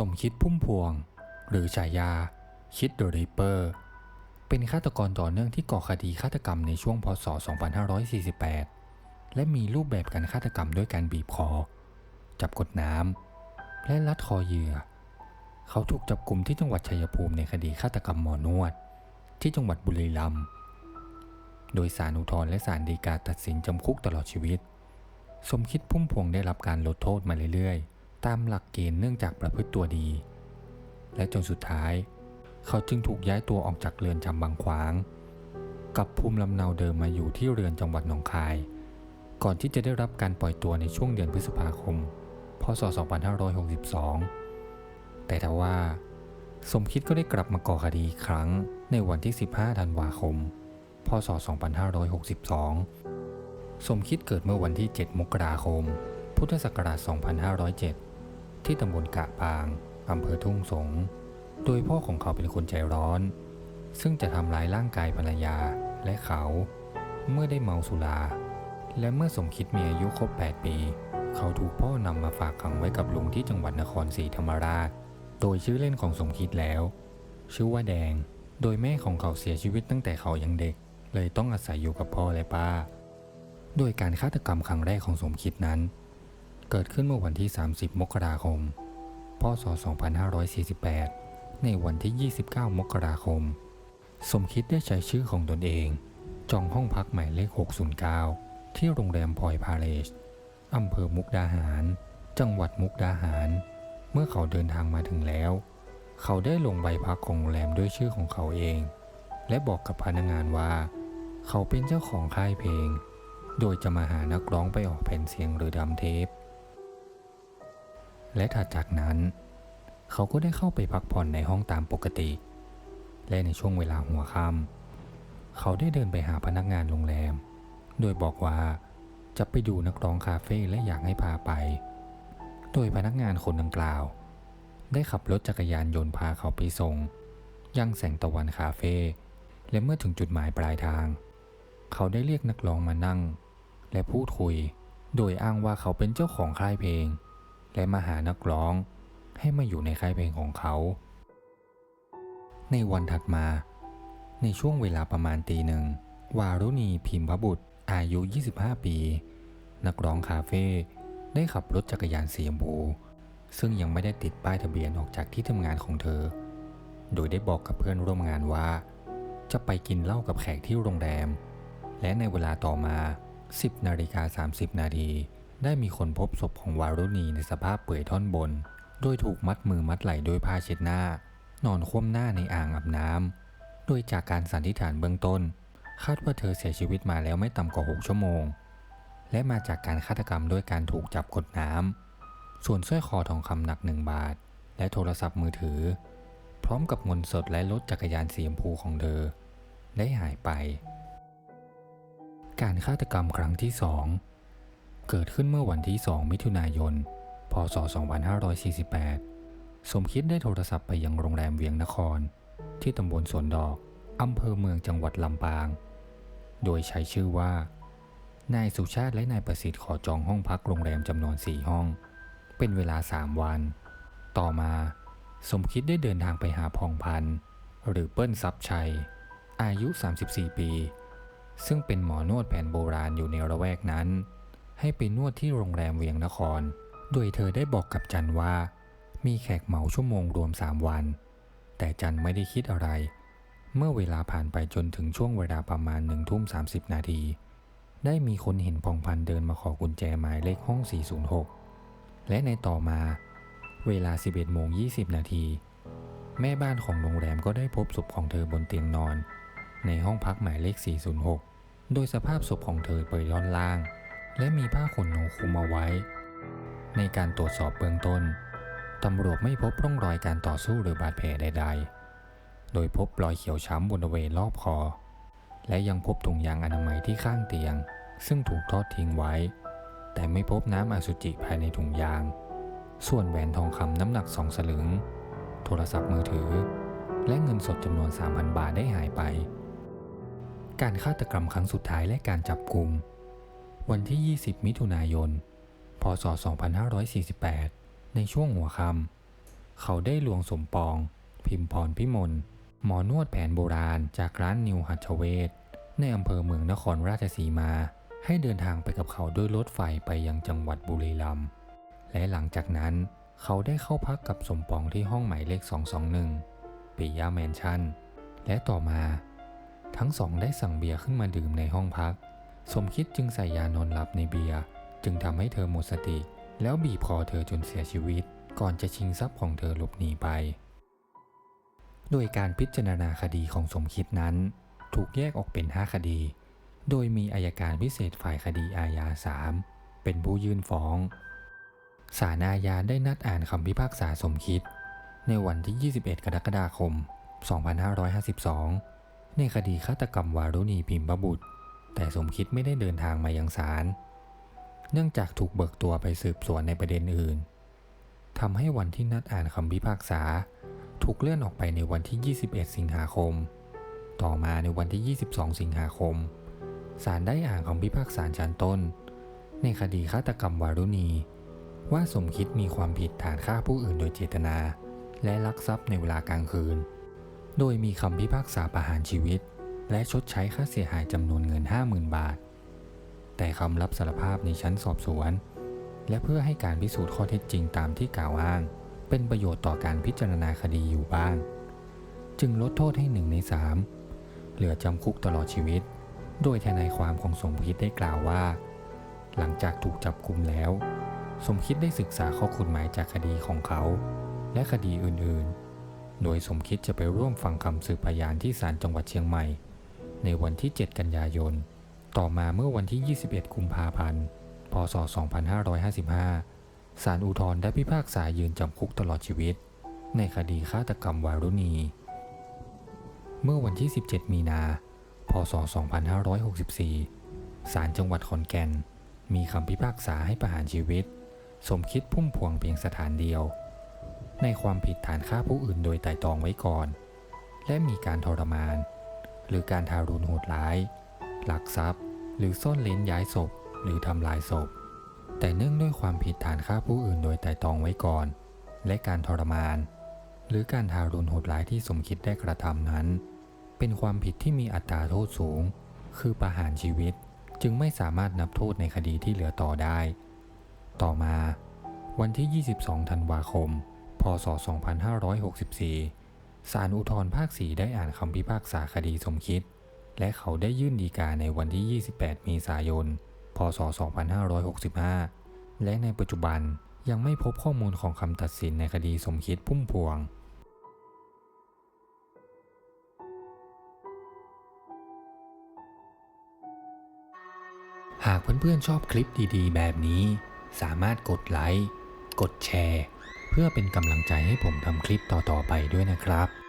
สมคิดพุ่มพวง หรือฉายา คิดเดอะริปเปอร์ เป็นฆาตกรต่อเนื่องที่ก่อคดีฆาตกรรมในช่วงพศ 2548 และมีรูปแบบการฆาตกรรมด้วยการบีบคอ จับกดน้ำ และลัดคอเหยื่อ เขาถูกจับกลุ่มที่จังหวัดชัยภูมิในคดีฆาตกรรมหมอนวด ที่จังหวัดบุรีรัมย์โดยสารอุทธรและสารฎีกาตัดสินจำคุกตลอดชีวิต สมคิดพุ่มพวงได้รับการลดโทษมาเรื่อยๆ ตามหลักเกณฑ์เนื่องจากประพฤติตัวดี และจนสุดท้าย เขาจึงถูกย้ายตัวออกจากเรือนจำบางขวาง กับภูมิลำเนาเดิมมาอยู่ที่เรือนจังหวัดหนองคาย ก่อนที่จะได้รับการปล่อยตัวในช่วงเดือนพฤษภาคม พศ 2562 แต่ทว่า สมคิดก็ได้กลับมาก่อคดีอีกครั้งในวันที่ 15 ธันวาคม พศ 2562 สมคิดเกิดเมื่อวันที่ 7 มกราคม พุทธศักราช 2507 ที่ตำบลกะปางอำเภอทุ่งสง โดยพ่อของเขาเป็นคนใจร้อน ซึ่งจะทำร้ายร่างกายภรรยาและเขาเมื่อได้เมาสุรา และเมื่อสมคิดมีอายุครบ 8 ปี เขาถูกพ่อนำมาฝากขังไว้กับลุงที่จังหวัดนครศรีธรรมราช โดยชื่อเล่นของสมคิดแล้ว ชื่อว่าแดง โดยแม่ของเขาเสียชีวิตตั้งแต่เขายังเด็ก เลยต้องอาศัยอยู่กับพ่อและป้า โดยการฆาตกรรมครั้งแรกของสมคิดนั้น เกิดขึ้นเมื่อวันที่ 30 มกราคม พศ 2548 ในวันที่ 29 มกราคม สมคิดได้ใช้ชื่อของตนเอง จองห้องพักหมายเลข 609 ที่โรงแรมพลอยพาเลสอำเภอมุกดาหาร จังหวัดมุกดาหาร เมื่อเขาเดินทางมาถึงแล้ว เขาได้ลงใบพักของโรงแรมด้วยชื่อของเขาเอง และบอกกับพนักงานว่า เขาเป็นเจ้าของค่ายเพลง โดยจะมาหานักร้องไปออกแผ่นเสียงหรือดัมเทป และถัดจากนั้น เขาก็ได้เข้าไปพักผ่อนในห้องตามปกติ และในช่วงเวลาหัวค่ำเขาได้เดินไปหาพนักงานโรงแรม โดยบอกว่าจะไปดูนักร้องคาเฟ่และอยากให้พาไป โดยพนักงานคนดังกล่าว ได้ขับรถจักรยานยนต์พาเขาไปส่ง ยังแสงตะวันคาเฟ่และเมื่อถึงจุดหมายปลายทาง เขาได้เรียกนักร้องมานั่ง และพูดคุย โดยอ้างว่าเขาเป็นเจ้าของค่ายเพลง และมาหานักร้องให้มาอยู่ในค่ายเพลงของเขา ในวันถัดมา ในช่วงเวลาประมาณตีหนึ่ง วารุณีพิมพบุตรอายุ 25 ปี นักร้องคาเฟ่ได้ขับรถจักรยานสีชมพูซึ่งยังไม่ได้ติดป้ายทะเบียนออกจากที่ทำงานของเธอ โดยได้บอกกับเพื่อนร่วมงานว่า จะไปกินเหล้ากับแขกที่โรงแรม และในเวลาต่อมา 10นาฬิกา30 นาที ได้มีคนพบศพของวารุณีในสภาพเปื่อยท่อนบน โดยถูกมัดมือมัดไหล่ด้วยผ้าเช็ดหน้า นอนคว่ำหน้าในอ่างอาบน้ำโดยจากการสันนิษฐานเบื้องต้น คาดว่าเธอเสียชีวิตมาแล้วไม่ต่ำกว่า 6 ชั่วโมง และมาจากการฆาตกรรมด้วยการถูกจับกดน้ำส่วนสร้อยคอทองคำหนักหนึ่งบาท และโทรศัพท์มือถือ พร้อมกับเงินสดและรถจักรยานสีชมพูของเธอ ได้หายไป การฆาตกรรมครั้งที่สอง เกิดขึ้นเมื่อวันที่ 2 มิถุนายน พศ 2548 สมคิดได้โทรศัพท์ไปยังโรงแรมเวียงนคร ที่ตำบลสวนดอก อำเภอเมืองจังหวัดลำปาง โดยใช้ชื่อว่า นายสุชาติและนายประสิทธิ์ขอจองห้องพักโรงแรมจำนวน 4 ห้อง เป็นเวลา 3 วัน ต่อมา สมคิดได้เดินทางไปหาพองพันธ์หรือเปิ้ลทรัพย์ชัย อายุ 34 ปี ซึ่งเป็นหมอนวดแผนโบราณอยู่ในระแวกนั้น ให้ไปนวดที่โรงแรมเวียงนคร โดยเธอได้บอกกับจันว่า มีแขกเหมาชั่วโมงรวม3วัน แต่จันไม่ได้คิดอะไร เมื่อเวลาผ่านไปจนถึงช่วงเวลาประมาณหนึ่งทุ่ม30นาที ได้มีคนเห็นพองพันเดินมาขอกุญแจหมายเลขห้อง 406 และในต่อมา เวลา 11โมง20 นาทีแม่บ้านของโรงแรมก็ได้พบศพของเธอบนเตียงนอน ในห้องพักหมายเลข 406 โดยสภาพศพของเธอเปลือยย่อนล่าง และมีผ้าขนหนูคลุมเอาไว้ ในการตรวจสอบเบื้องต้น ตำรวจไม่พบร่องรอยการต่อสู้หรือบาดแผลใด ๆ โดยพบรอยเขียวช้ำบนบริเวณรอบคอ และยังพบถุงยางอนามัยที่ข้างเตียง ซึ่งถูกทอดทิ้งไว้ แต่ไม่พบน้ำอสุจิภายในถุงยาง ส่วนแหวนทองคำน้ำหนักสองสลึง โทรศัพท์มือถือ และเงินสดจำนวน 3,000 บาทได้หายไป การฆาตกรรมครั้งสุดท้ายและการจับกลุ่ม วันที่ 20 มิถุนายน พศ 2548 ในช่วงหัวค่ำเขาได้ลวงสมปอง พิมพรพิมลหมอนวดแผนโบราณจากร้านนิวหัชเวศในอำเภอเมืองนครราชสีมา ให้เดินทางไปกับเขาด้วยรถไฟไปยังจังหวัดบุรีรัมย์และหลังจากนั้นเขาได้เข้าพักกับสมปองที่ห้องหมายเลข 221ปิยาแมนชั่น และต่อมา ทั้งสองได้สั่งเบียร์ขึ้นมาดื่มในห้องพัก สมคิดจึงใส่ยานอนหลับในเบียร์จึงทำให้เธอหมดสติ แล้วบีบคอเธอจนเสียชีวิต ก่อนจะชิงทรัพย์ของเธอหลบหนีไป โดยการพิจารณาคดีของสมคิดนั้น ถูกแยกออกเป็น 5 คดี โดยมีอายการพิเศษฝ่ายคดีอาญา3เป็นผู้ยื่นฟ้องศาลอาญาได้นัดอ่านคำพิพากษาสมคิด ในวันที่ 21 กรกฎาคม 2552 ในคดีฆาตกรรมวารุณีพิมพ์บุตร แต่สมคิดไม่ได้เดินทางมายังศาล เนื่องจากถูกเบิกตัวไปสืบสวนในประเด็นอื่น ทำให้วันที่นัดอ่านคำพิพากษา ถูกเลื่อนออกไปในวันที่ 21 สิงหาคม ต่อมาในวันที่ 22 สิงหาคม ศาลได้อ่านคำพิพากษาชั้นต้น ในคดีฆาตกรรมวารุณี ว่าสมคิดมีความผิดฐานฆ่าผู้อื่นโดยเจตนา และลักทรัพย์ในเวลากลางคืน โดยมีคำพิพากษาประหารชีวิต และชดใช้ค่าเสียหายจำนวนเงิน 50,000 บาท แต่คำรับสารภาพในชั้นสอบสวน และเพื่อให้การพิสูจน์ข้อเท็จจริงตามที่กล่าวอ้าง เป็นประโยชน์ต่อการพิจารณาคดีอยู่บ้าง จึงลดโทษให้หนึ่งในสามเหลือจำคุกตลอดชีวิต โดยทนายความของสมคิดได้กล่าวว่า หลังจากถูกจับกุมแล้ว สมคิดได้ศึกษาข้อกฎหมายจากคดีของเขา และคดีอื่นๆ โดยสมคิดจะไปร่วมฟังคำสืบพยานที่ศาลจังหวัดเชียงใหม่ ในวันที่ 7 กันยายน ต่อมาเมื่อวันที่ 21 กุมภาพันธ์ พศ 2555 ศาลอุทธรณ์ได้พิพากษายืนจำคุกตลอดชีวิต ในคดีฆาตกรรมวารุณี เมื่อวันที่ 17 มีนา พศ 2564 ศาลจังหวัดขอนแก่น มีคำพิพากษาให้ประหารชีวิต สมคิดพุ่มพวงเพียงสถานเดียว ในความผิดฐานฆ่าผู้อื่นโดยไตร่ตรองไว้ก่อน และมีการทรมาน หรือการทารุณโหดร้ายลักทรัพย์ หรือซ่อนเล้นย้ายศพ หรือทำลายศพ แต่เนื่องด้วยความผิดฐานฆ่าผู้อื่นโดยไตร่ตรองไว้ก่อน และการทรมาน หรือการทารุณโหดร้ายที่สมคิดได้กระทำนั้น เป็นความผิดที่มีอัตราโทษสูง คือประหารชีวิตจึงไม่สามารถนับโทษในคดีที่เหลือต่อได้ ต่อมา วันที่ 22 ธันวาคม พศ 2564 ศาลอุทธรภาค4ได้อ่านคำพิพากษาคดีสมคิด และเขาได้ยื่นฎีกาในวันที่ 28 เมษายน พศ 2565 และในปัจจุบันยังไม่พบข้อมูลของคำตัดสินในคดีสมคิดพุ่มพวงหากเพื่อนๆชอบคลิปดีๆ แบบนี้ สามารถกดไลค์ กดแชร์ เพื่อเป็นกำลังใจให้ผมทำคลิปต่อๆไปด้วยนะครับ